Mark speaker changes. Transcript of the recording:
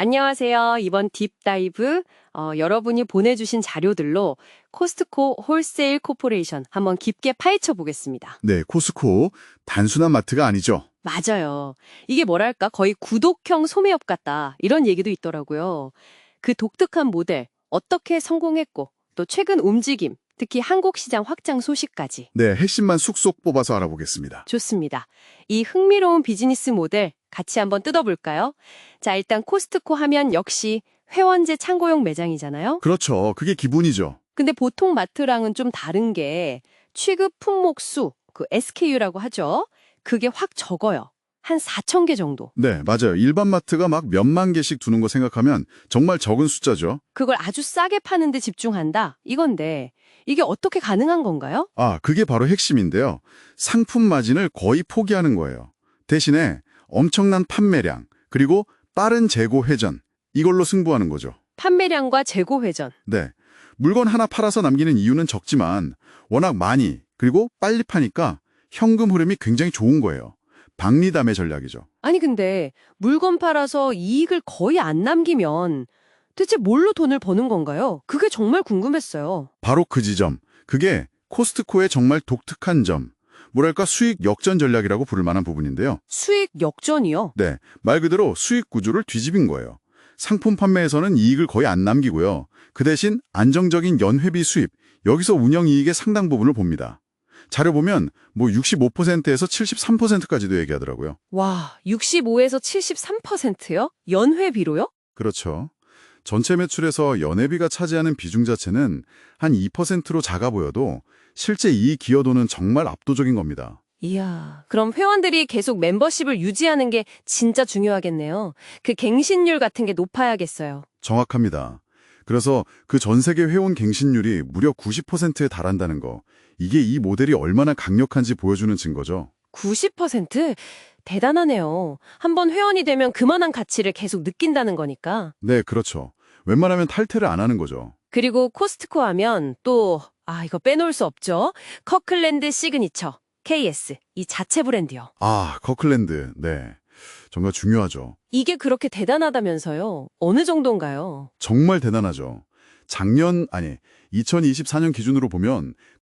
Speaker 1: 안녕하세요. 이번 딥다이브 어, 여러분이 보내주신 자료들로 코스트코 홀세일 코퍼레이션 한번 깊게 파헤쳐 보겠습니다.
Speaker 2: 네, 코스코 단순한 마트가 아니죠.
Speaker 1: 맞아요. 이게 뭐랄까 거의 구독형 소매업 같다 이런 얘기도 있더라고요. 그 독특한 모델 어떻게 성공했고 또 최근 움직임 특히 한국 시장 확장 소식까지
Speaker 2: 네, 핵심만 쑥쏙 뽑아서 알아보겠습니다.
Speaker 1: 좋습니다. 이 흥미로운 비즈니스 모델 같이 한번 뜯어볼까요? 자, 일단 코스트코 하면 역시 회원제 창고용 매장이잖아요.
Speaker 2: 그렇죠. 그게 기본이죠.
Speaker 1: 근데 보통 마트랑은 좀 다른 게 취급 품목 수, 그 SKU라고 하죠. 그게 확 적어요. 한 4천 개 정도.
Speaker 2: 네, 맞아요. 일반 마트가 막 몇만 개씩 두는 거 생각하면 정말 적은 숫자죠.
Speaker 1: 그걸 아주 싸게 파는 데 집중한다. 이건데 이게 어떻게 가능한 건가요?
Speaker 2: 아, 그게 바로 핵심인데요. 상품 마진을 거의 포기하는 거예요. 대신에 엄청난 판매량, 그리고 빠른 재고 회전, 이걸로 승부하는 거죠.
Speaker 1: 판매량과 재고 회전.
Speaker 2: 네. 물건 하나 팔아서 남기는 이유는 적지만 워낙 많이, 그리고 빨리 파니까 현금 흐름이 굉장히 좋은 거예요. 박리담의 전략이죠.
Speaker 1: 아니 근데 물건 팔아서 이익을 거의 안 남기면 대체 뭘로 돈을 버는 건가요? 그게 정말 궁금했어요.
Speaker 2: 바로 그 지점. 그게 코스트코의 정말 독특한 점. 뭐랄까 수익 역전 전략이라고 부를 만한 부분인데요.
Speaker 1: 수익 역전이요.
Speaker 2: 네, 말 그대로 수익 구조를 뒤집인 거예요. 상품 판매에서는 이익을 거의 안 남기고요. 그 대신 안정적인 연회비 수입, 여기서 운영이익의 상당 부분을 봅니다. 자료 보면 뭐 65%에서 73%까지도 얘기하더라고요.
Speaker 1: 와, 65에서 73%요? 연회비로요?
Speaker 2: 그렇죠. 전체 매출에서 연회비가 차지하는 비중 자체는 한 2%로 작아 보여도 실제 이 기여도는 정말 압도적인 겁니다.
Speaker 1: 이야, 그럼 회원들이 계속 멤버십을 유지하는 게 진짜 중요하겠네요. 그 갱신율 같은 게 높아야겠어요.
Speaker 2: 정확합니다. 그래서 그 전 세계 회원 갱신율이 무려 90%에 달한다는 거. 이게 이 모델이 얼마나 강력한지 보여주는 증거죠.
Speaker 1: 90%? 대단하네요. 한번 회원이 되면 그만한 가치를 계속 느낀다는 거니까.
Speaker 2: 네, 그렇죠. 웬만하면 탈퇴를 안 하는 거죠.
Speaker 1: 그리고 코스트코 하면 또, 아, 이거 빼놓을 수 없죠. 커클랜드 시그니처, KS, 이 자체 브랜드요.
Speaker 2: 아, 커클랜드. 네. 정말 중요하죠.
Speaker 1: 이게 그렇게 대단하다면서요. 어느 정도인가요?
Speaker 2: 정말 대단하죠. 작년, 아니, 2024년 기준으로 보면